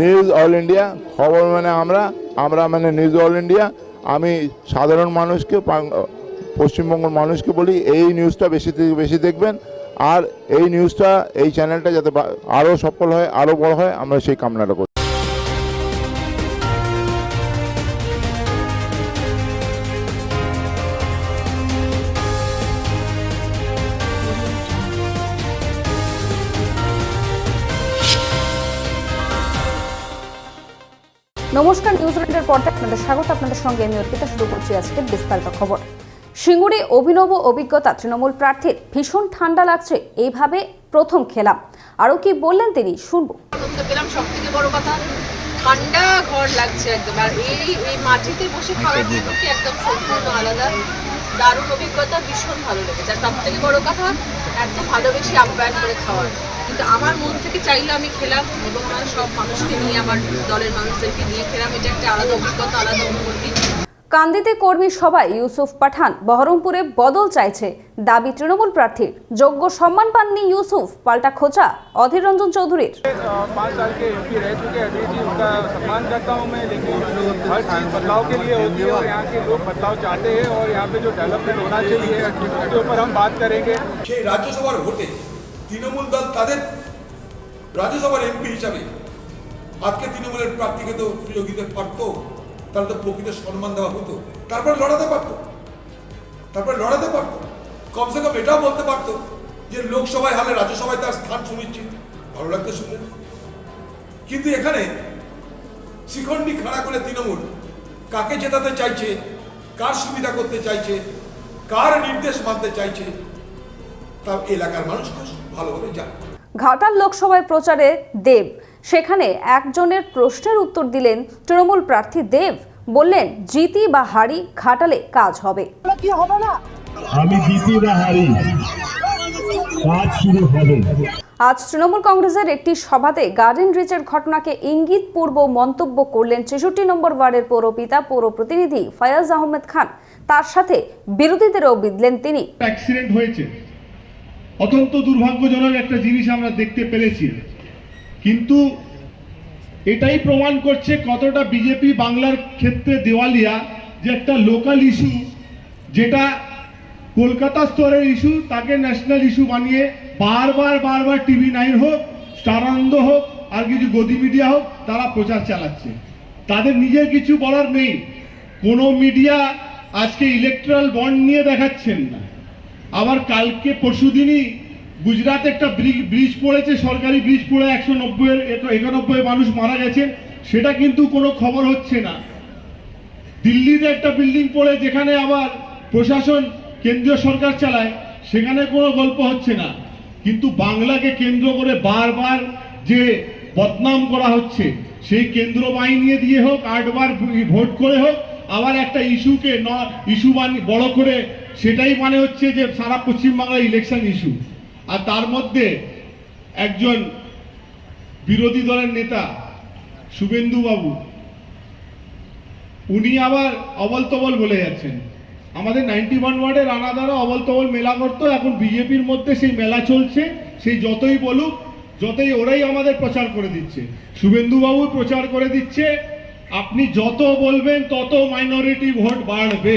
News all India খবর মানে আমরা আমরা মানে নিউজ অল ইন্ডিয়া আমি সাধারণ মানুষকে পশ্চিমবঙ্গের মানুষকে বলি, এই নিউজটা বেশি বেশি দেখবেন, আর এই নিউজটা এই চ্যানেলটা যাতে আরও সফল হয় আরও বড় হয়, আমরা সেই কামনাটা করি নমস্কার নিউজ রেডের পর্দায় আপনাদের স্বাগত। আপনাদের সঙ্গে আমি অর্পিতা শুরু করছি আজকের বিস্তারিত খবর। সিঙ্গুরে অভিনব অভিজ্ঞতা তৃণমূল প্রার্থীর ভীষণ ঠান্ডা লাগছে এইভাবে প্রথম খেলাম। আরও কি বললেন তিনি শুনব। পেলাম সব থেকে বড় কথা ঠান্ডা ঘর লাগছে একদম। আর এই এই মাটিতে বসে খাওয়ার জিনিসটি একদম সম্পূর্ণ আলাদা। দারুণ অভিজ্ঞতা ভীষণ ভালো লেগেছে। আর সব থেকে বড় কথা এত ভালোবেসে আপ্যায়ন করে খাওয়ার। কিন্তু আমার মন থেকে চাইলে আমি খেলাম এবং আমার সব মানুষকে নিয়ে আমার দলের মানুষদেরকে নিয়ে খেলাম এটা একটা আলাদা অভিজ্ঞতা আলাদা অনুভূতি কান্দিতে কর্মী সভায় ইউসুফ পাঠান বহরমপুরে বদল চাইছে দাবি তৃণমূল প্রার্থীর যোগ্য সম্মান পাননি ইউসুফ পাল্টা খোঁচা অধীর রঞ্জন চৌধুরীর पाँच साल के एमपी रह चुके हैं अभी जी उनका सम्मान करता हूँ मैं लेकिन हर चीज़ बदलाव के लिए होती है और यहाँ के लोग बदलाव चाहते हैं और यहाँ पे जो डेवलपमेंट होना चाहिए उसके ऊपर हम बात करेंगे সেই রাজ্যসভার ভোটে তৃণমূল দল তাদের রাজ্যসভার এমপি হিসাবে আজকে তৃণমূলের প্রার্থীকে তো সুযোগ দিতে পারতো, তাহলে তো প্রকৃত সম্মান দেওয়া হতো। তারপরে লড়াতে পারতো। তারপরে লড়াতে পারতো। কমসে কম এটাও বলতে পারতো যে লোকসভায় হালে রাজ্যসভায় তার স্থান সুনিশ্চিত। ভালো লাগতো শুনলে কিন্তু এখানে শিখণ্ডি খাড়া করে তৃণমূল কাকে জেতাতে চাইছে, কার সুবিধা করতে চাইছে, কার নির্দেশ মানতে চাইছে তা এলাকার মানুষ ভালোভাবে জানে। ঘাটাল লোকসভায় প্রচারে দেব। সেখানে একজনের প্রশ্নের উত্তর দিলেন তৃণমূল প্রার্থী দেব। বললেন জিতি বা হারি ঘাটালে কাজ হবে। আমি জিতি না হারি কাজ শুরু হবে। আজ তৃণমূল কংগ্রেসের একটি সভাতে গার্ডেন রিচের ঘটনাকে ইঙ্গিতপূর্ব মন্তব্য করলেন ছেষট্টি নম্বর ওয়ার্ডের পৌরপিতা পৌর প্রতিনিধি ফয়াজ আহমেদ খান। তার সাথে বিরোধীদেরও বিধলেন তিনি। অ্যাক্সিডেন্ট হয়েছে। অত্যন্ত দুর্ভাগ্যজনক একটা জিনিস আমরা দেখতে পেরেছি। কিন্তু এটাই প্রমাণ করছে কতটা বিজেপি বাংলার ক্ষেত্রে দেওয়ালিয়া যে একটা লোকাল ইস্যু যেটা কলকাতা স্তরের ইস্যু তাকে ন্যাশনাল ইস্যু বানিয়ে বারবার বারবার টিভি নাইন হোক স্টার আনন্দ হোক, আর কিছু গদি মিডিয়া হোক, তারা প্রচার চালাচ্ছে। তাদের নিজের কিছু বলার নেই। কোনো মিডিয়া আজকে ইলেকট্রাল বন্ড নিয়ে দেখাচ্ছেন না। আবার কালকে পরশুদিনই গুজরাতে একটা ব্রিজ পড়েছে, সরকারি ব্রিজ পড়ে একশো নব্বই একানব্বই মানুষ মারা গেছেন সেটা কিন্তু কোনো খবর হচ্ছে না। দিল্লিতে একটা বিল্ডিং পড়ে যেখানে আবার প্রশাসন কেন্দ্রীয় সরকার চালায়, সেখানে কোনো গল্প হচ্ছে না। কিন্তু বাংলাকে কেন্দ্র করে বারবার যে বদনাম করা হচ্ছে, সেই কেন্দ্র বাহিনী দিয়ে হোক, আটবার ভোট করে হোক, আবার একটা ইস্যুকে ন ইস্যু বড় করে সেটাই মানে হচ্ছে যে সারা পশ্চিমবাংলার ইলেকশন ইস্যু আর তার মধ্যে একজন বিরোধী দলের নেতা শুভেন্দু বাবু উনি আবার অবল তবল বলে যাচ্ছেন। আমাদের নাইনটি ওয়ান ওয়ার্ডে রানাদারা অবল তবল মেলা করতো, এখন বিজেপির মধ্যে সেই মেলা চলছে, সেই যতই বলুক, যতই ওরাই আমাদের প্রচার করে দিচ্ছে। শুভেন্দুবাবু প্রচার করে দিচ্ছে, আপনি যত বলবেন তত মাইনরিটি ভোট বাড়বে।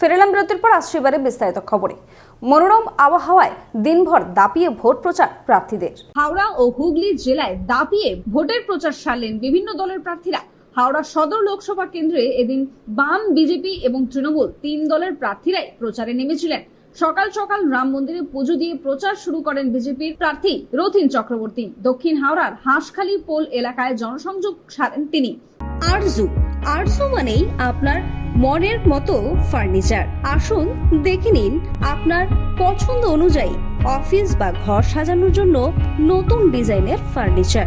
ফেরালাম বিরতির পর আসছে এবারে বিস্তারিত খবরে। মনোরম আবহাওয়ায় দিনভর দাপিয়ে ভোট প্রচার প্রার্থীদের। হাওড়া ও হুগলি জেলায় দাপিয়ে ভোটের প্রচার সারলেন বিভিন্ন দলের প্রার্থীরা। হাওড়া সদর লোকসভা কেন্দ্রে এদিন বাম বিজেপি এবং তৃণমূল তিন দলের প্রার্থীরাই প্রচারে নেমেছিলেন। সকাল সকাল রাম মন্দিরে পুজো দিয়ে প্রচার শুরু করেন বিজেপির প্রার্থী রথিন চক্রবর্তী। দক্ষিণ হাওড়ার হাঁসখালি পোল এলাকায় জনসংযোগ সারেন তিনি। আরজু আরসো মানেই আপনার মনের মতো ফার্নিচার। আসুন দেখে নিন আপনার পছন্দ অনুযায়ী অফিস বা ঘর সাজানোর জন্য নতুন ডিজাইনের furniture.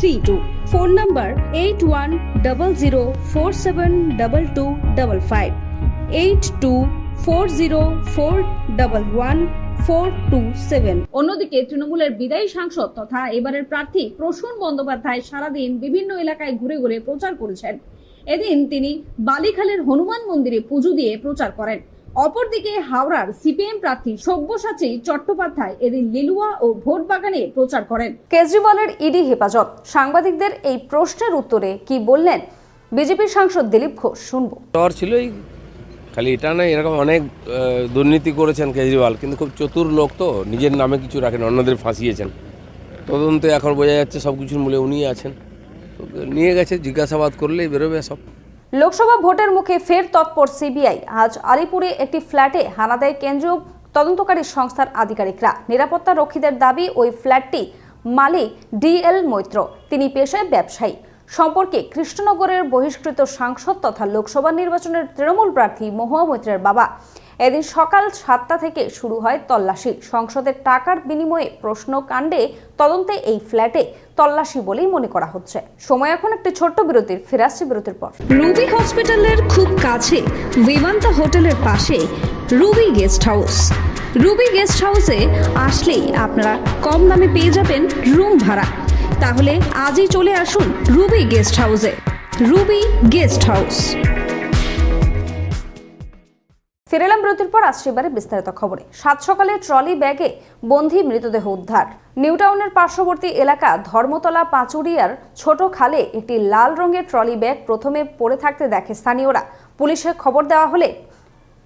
three two phone number eight one double zero four seven double two double five eight two four zero four double one four two seven অন্যদিকে তৃণমূলের বিদায়ী সাংসদ তথা এবারের প্রার্থী প্রসূন বন্দ্যোপাধ্যায় সারাদিন বিভিন্ন এলাকায় ঘুরে ঘুরে প্রচার করেছেন। এদিন তিনি বালিখালের হনুমান মন্দিরে পুজো দিয়ে প্রচার করেন। অপরদিকে হাওড়ার সিপিএম প্রার্থী সব্যসাচী চট্টোপাধ্যায় এদিন লিলুয়া ও ভোট বাগানে প্রচার করেন। কেজরিওয়ালের ইডি হেফাজত। সাংবাদিকদের এই প্রশ্নের উত্তরে কি বললেন বিজেপির সাংসদ দিলীপ ঘোষ শুনব। জ্বর ছিলই। খালি এটা না এরকম অনেক দুর্নীতি করেছেন কেজরিওয়াল কিন্তু খুব চতুর লোক তো নিজের নামে কিছু রাখেন অন্যদের ফাঁসিয়েছেন। তদন্তে এখন বোঝা যাচ্ছে সব কিছুর মূলে উনিই আছেন। নিয়ে গেছে জিজ্ঞাসাবাদ করলেই বেরোবে সব। লোকসভা ভোটের মুখে ফের তৎপর সিবিআই। আজ আলিপুরে একটি ফ্ল্যাটে হানা দেয় কেন্দ্রীয় তদন্তকারী সংস্থার আধিকারিকরা। নিরাপত্তা রক্ষীদের দাবি, ওই ফ্ল্যাটটি মালিক ডি এল মৈত্র। তিনি পেশায় ব্যবসায়ী। সম্পর্কে কৃষ্ণনগরের বহিষ্কৃত সাংসদ তথা লোকসভা নির্বাচনের তৃণমূল প্রার্থী মহুয়া মৈত্রের বাবা। এদিন সকাল সাতটা থেকে শুরু হয় তল্লাশি। সংসদের টাকার বিনিময়ে প্রশ্ন কাণ্ডে তদন্তে এই ফ্ল্যাটে তল্লাশি বলেই মনে করা হচ্ছে। সময় এখন একটি ছোট্ট বিরতির, ফিরে আসছে বিরতির পর। রুবি হসপিটালের খুব কাছে, বিমান্তা হোটেলের পাশে, Ruby guest house. Ruby guest হাউসে আসলেই আপনারা কম দামে পেয়ে যাবেন রুম ভাড়া। তাহলে আজই চলে আসুন রুবি গেস্ট হাউসে। Ruby guest house. বিরতির পর আসছে এবারে বিস্তারিত খবরে। সাত সকালে ট্রলি ব্যাগে বন্ধি মৃতদেহ উদ্ধার। নিউটাউনের পার্শ্ববর্তী এলাকা ধর্মতলা পাঁচুরিয়ার ছোট খালে একটি লাল রঙের ট্রলি ব্যাগ প্রথমে পড়ে থাকতে দেখে স্থানীয়রা। পুলিশে খবর দেওয়া হলে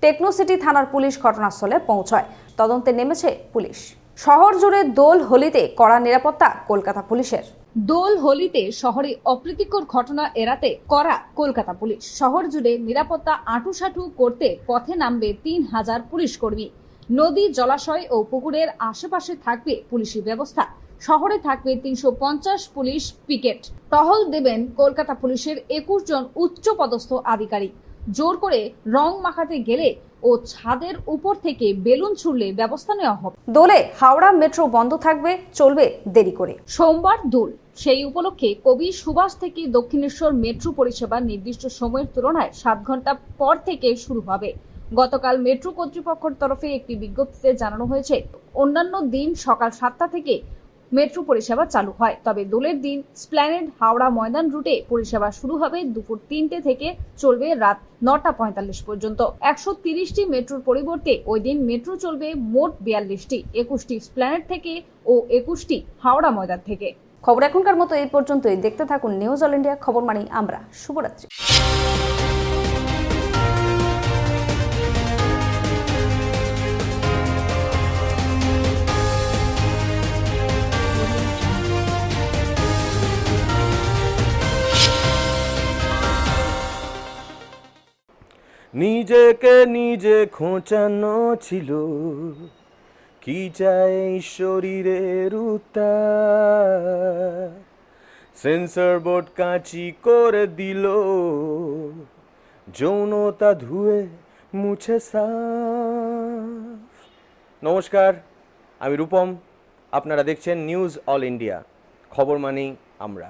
টেকনোসিটি থানার পুলিশ ঘটনাস্থলে পৌঁছয়। তদন্তে নেমেছে পুলিশ। শহর জুড়ে দোল হোলিতে কড়া নিরাপত্তা কলকাতা পুলিশের। দোল হোলিতে শহরে অপ্রীতিকর ঘটনা এড়াতে করা কলকাতা পুলিশ। শহর জুড়ে নিরাপত্তা আঁটুসাঁটু করতে পথে নামবে তিন হাজার পুলিশ কর্মী নদী জলাশয় ও পুকুরের আশেপাশে থাকবে পুলিশি ব্যবস্থা। শহরে থাকবে তিনশো পঞ্চাশ পুলিশ পিকেট। টহল দেবেন কলকাতা পুলিশের একুশ জন উচ্চ পদস্থ আধিকারিক। জোর করে রং মাখাতে গেলে ও ছাদের উপর থেকে বেলুন ছুড়লে ব্যবস্থা নেওয়া হবে। দোলে হাওড়া মেট্রো বন্ধ থাকবে চলবে দেরি করে। সোমবার দোল। সেই উপলক্ষে কবি সুভাষ থেকে দক্ষিণেশ্বর মেট্রো পরিষেবা নির্দিষ্ট সময়ের তুলনায় সাত ঘণ্টা পর থেকে শুরু হবে। গতকাল মেট্রো কর্তৃপক্ষের তরফে একটি বিজ্ঞপ্তিতে জানানো হয়েছে, অন্যান্য দিন সকাল সাতটা থেকে মেট্রো পরিষেবা চালু হয়, তবে দোলের দিন স্প্ল্যানেড হাওড়া ময়দান রুটে পরিষেবা শুরু হবে দুপুর তিনটে থেকে চলবে রাত নটা পঁয়তাল্লিশ পর্যন্ত। একশো তিরিশটি মেট্রোর পরিবর্তে ওই দিন মেট্রো চলবে মোট বিয়াল্লিশটি, একুশটি স্প্ল্যানেড থেকে ও একুশটি হাওড়া ময়দান থেকে। খবর এখনকার মতো এই পর্যন্তই। দেখতে থাকুন নিউজ অল ইন্ডিয়া খবর মানি আমরা। শুভরাত্রি। নিজেকে নিজে খোঁচানো ছিল। কি চাই শরীরের সেন্সর বোর্ড কাঁচি করে দিল। যৌনতা ধুয়ে মুছে নমস্কার, আমি রূপম। আপনারা দেখছেন নিউজ অল ইন্ডিয়া খবর মানেই আমরা।